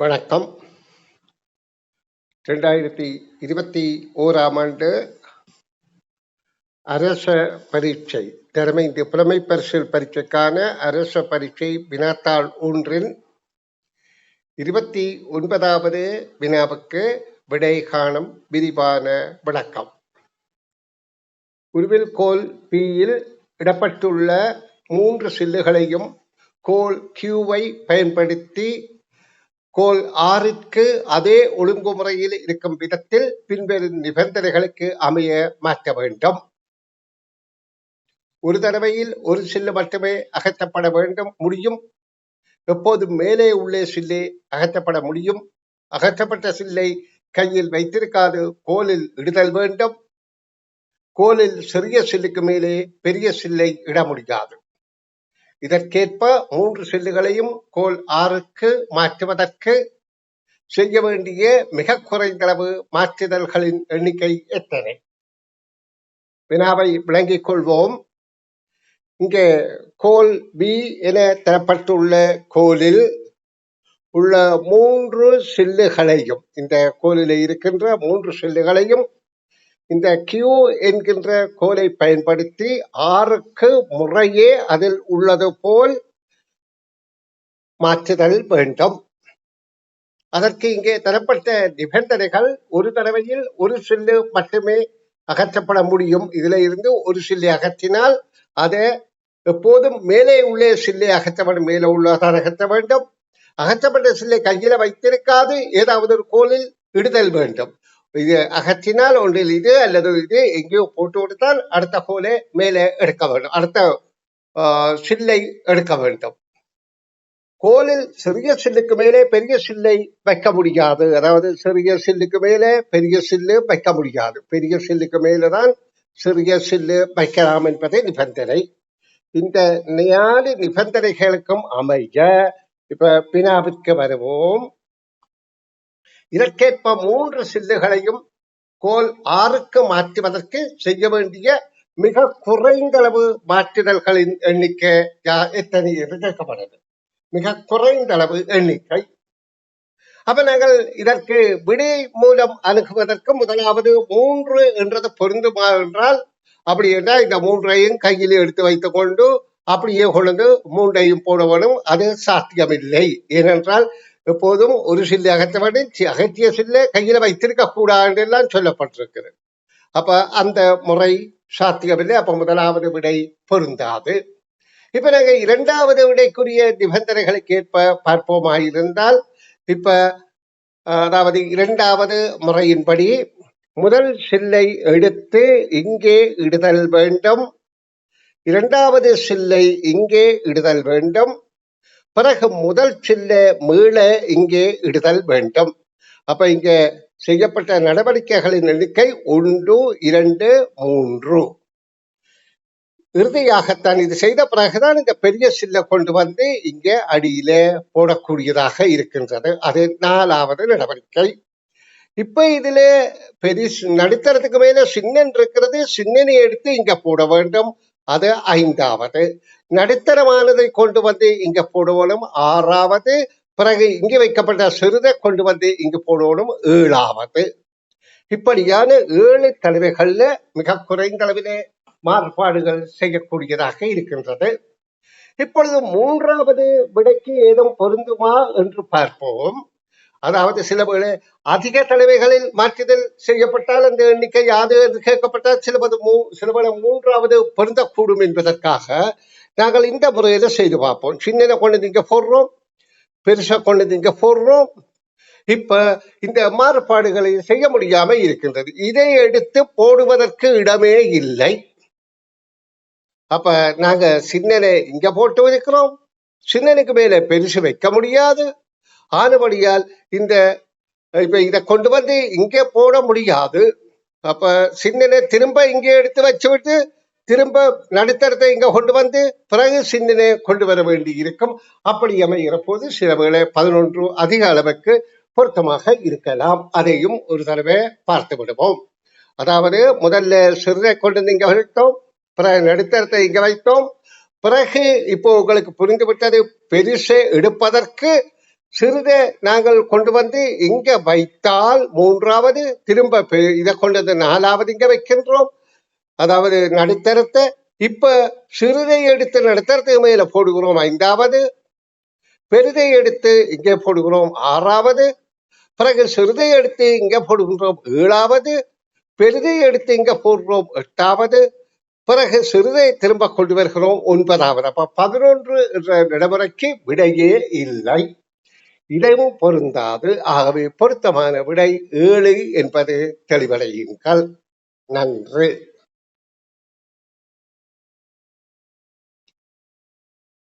வணக்கம். ரெண்டாயிரத்தி இருபத்தி ஓராம் ஆண்டு அரச பரீட்சை திறமைந்து புலமை பரிசில் பரீட்சைக்கான அரச பரீட்சை வினாத்தாள் ஒன்றின் இருபத்தி ஒன்பதாவது வினாவுக்கு விடை காணும் விரிவான விளக்கம். உருவில் கோல் பியில் இடப்பட்டுள்ள மூன்று சில்லுகளையும் கோல் கியூவை பயன்படுத்தி கோல் ஆறிற்கு அதே ஒழுங்குமுறையில் இருக்கும் விதத்தில் பின்வரும் நிபந்தனைகளுக்கு அமைய மாற்ற வேண்டும். ஒரு தடவையில் ஒரு சில்லு மட்டுமே அகற்றப்பட வேண்டும் முடியும். எப்போதும் மேலே உள்ளே சில்லே அகற்றப்பட முடியும். அகற்றப்பட்ட சில்லை கையில் வைத்திருக்காது கோலில் இடுதல் வேண்டும். கோலில் சிறிய சில்லுக்கு மேலே பெரிய சில்லை இட முடியாது. இதற்கேற்ப மூன்று சில்லுகளையும் கோல் ஆறுக்கு மாற்றுவதற்கு செய்ய வேண்டிய மிக குறைந்தளவு மாற்றுதல்களின் எண்ணிக்கை எத்தனை வினாவை விளங்கிக் கொள்வோம். இங்கே கோல் பி என தரப்பட்டுள்ள கோலில் உள்ள மூன்று சில்லுகளையும் இந்த கோலில் இருக்கின்ற மூன்று சில்லுகளையும் இந்த கியூ என்கின்ற கோலை பயன்படுத்தி ஆறுக்கு முறையே அதில் உள்ளது போல் மாற்றுதல் வேண்டும். அதற்கு இங்கே தரப்பட்ட நிபந்தனைகள் ஒரு தடவையில் ஒரு சில்லு மட்டுமே அகற்றப்பட முடியும். இதுல இருந்து ஒரு சில்லை அகற்றினால் அதை எப்போதும் மேலே உள்ளே சில்லை அகற்றப்படும் மேலே உள்ளதான் அகற்ற வேண்டும். அகற்றப்பட்ட சில்லை கையில வைத்திருக்காது. ஏதாவது ஒரு கோலில் இடுதல் வேண்டும். இது அகற்றினால் ஒன்றில் இது அல்லது இது எங்கேயோ போட்டு கொடுத்தால் அடுத்த கோலை மேலே எடுக்க வேண்டும். அடுத்த சில்லை எடுக்க வேண்டும். கோலில் சிறிய சில்லுக்கு மேலே பெரிய சில்லை வைக்க முடியாது. அதாவது சிறிய சில்லுக்கு மேலே பெரிய சில்லு வைக்க முடியாது. பெரிய சில்லுக்கு மேலேதான் சிறிய சில்லு வைக்கலாம் என்பதே நிபந்தனை. இந்த நியாலி நிபந்தனைகளுக்கும் அமைய இப்ப பினாவிற்கு வருவோம். இதற்கேற்ப மூன்று சில்லுகளையும் கோல் ஆறுக்கு மாற்றுவதற்கு செய்ய வேண்டிய மிக குறைந்தளவு மாற்றுதல்களின் எண்ணிக்கை எத்தனை என்று கேட்கப்படுது மிக குறைந்தளவு எண்ணிக்கை. அப்ப நாங்கள் இதற்கு விடை மூலம் அணுகுவதற்கு முதலாவது மூன்று என்றது பொருந்துமா என்றால் அப்படி என்றால் இந்த மூன்றையும் கையில் எடுத்து வைத்துக் கொண்டு அப்படியே கொண்டு மூன்றையும் போட வேணும் அது சாத்தியமில்லை. ஏனென்றால் எப்போதும் ஒரு சில்லை அகற்ற அகற்றிய சில்லை கையில வைத்திருக்க கூடாது எல்லாம் சொல்லப்பட்டிருக்கிறது. அப்ப அந்த முறை சாத்தியமில்லை. அப்ப முதலாவது விடை பொருந்தாது. இப்ப நாங்க இரண்டாவது விடைக்குரிய நிபந்தனைகளுக்கு ஏற்ப பார்ப்போமாயிருந்தால் இப்ப அதாவது இரண்டாவது முறையின்படி முதல் சில்லை எடுத்து இங்கே இடுதல் வேண்டும். இரண்டாவது சில்லை இங்கே இடுதல் வேண்டும். பிறகு முதல் சில்ல மீள இங்கே இடுதல் வேண்டும். அப்ப இங்க செய்யப்பட்ட நடவடிக்கைகளின் எண்ணிக்கை ஒன்று இரண்டு மூன்று. இறுதியாகத்தான் இது செய்த பிறகுதான் இந்த பெரிய சில்ல கொண்டு வந்து இங்கே அடியில போடக்கூடியதாக இருக்கின்றது. அது நாலாவது நடவடிக்கை. இப்ப இதுல பெரிய நடுத்தரத்துக்கு மேல சின்னன் இருக்கிறது. சின்னனை எடுத்து இங்க போட வேண்டும். அது ஐந்தாவது. நடுத்தரமானதை கொண்டு வந்து இங்க போடுவோம் ஆறாவது பிறகு இங்கு வைக்கப்பட்ட சிறுதை கொண்டு வந்து இங்கு போடுவோம் ஏழாவது. இப்படியான ஏழு தலைவைகள்ல மிக குறைந்த அளவிலே மாறுபாடுகள் செய்யக்கூடியதாக இருக்கின்றது. இப்பொழுது மூன்றாவது விடைக்கு ஏதும் பொருந்துமா என்று பார்ப்போம். அதாவது சில அதிக தலைவைகளில் மாற்றுதல் செய்யப்பட்டால் அந்த எண்ணிக்கை யாது என்று கேட்கப்பட்டால் சிலபது மூ சில மூன்றாவது பொருந்தக்கூடும் என்பதற்காக நாங்கள் இந்த முறையில செய்து பார்ப்போம். சின்னதை கொண்டு இங்க போடுறோம் பெருசாக கொண்டு இங்க போடுறோம். இப்ப இந்த மாறுபாடுகளை செய்ய முடியாம இருக்கின்றது. இதை எடுத்து போடுவதற்கு இடமே இல்லை. அப்ப நாங்க சின்னனை இங்க போட்டு இருக்கிறோம். சின்னனுக்கு மேல பெருசு வைக்க முடியாது. ஆனபடியால் இந்த இப்ப இதை கொண்டு வந்து இங்கே போட முடியாது. அப்ப சின்னனை திரும்ப இங்கே எடுத்து வச்சு விட்டு திரும்ப நடுத்தரத்தை இங்க கொண்டு வந்து பிறகு சின்னனை கொண்டு வர வேண்டி இருக்கும் அப்படி அமைகிற போது சில வேளை பதினொன்று அதிக அளவுக்கு பொருத்தமாக இருக்கலாம். அதையும் ஒரு தடவை பார்த்து விடுவோம். அதாவது முதல்ல சிறுதை கொண்டு வந்து இங்க வைத்தோம் பிறகு நடுத்தரத்தை இங்க வைத்தோம். பிறகு இப்போ உங்களுக்கு புரிந்து விட்டது பெருசை எடுப்பதற்கு சிறிதை நாங்கள் கொண்டு வந்து இங்க வைத்தால் மூன்றாவது திரும்ப பெ- இதை கொண்டு வந்து நாலாவது இங்க வைக்கின்றோம். அதாவது நடுத்தரத்தை இப்ப சிறுதை எடுத்து நடுத்தரத்துக்கு மேல போடுகிறோம் ஐந்தாவது. பெரிதை எடுத்து இங்கே போடுகிறோம் ஆறாவது. பிறகு சிறுதை எடுத்து இங்க போடுகின்றோம் ஏழாவது. பெரிதை எடுத்து இங்க போடுகிறோம் எட்டாவது. பிறகு சிறுதை திரும்ப கொண்டு வருகிறோம் ஒன்பதாவது. அப்ப பதினொன்று என்ற நடைமுறைக்கு விடையே இல்லை. இடையும் பொருந்தாது. ஆகவே பொருத்தமான விடை ஏழு என்பது தெளிவடையுங்கள். நன்று.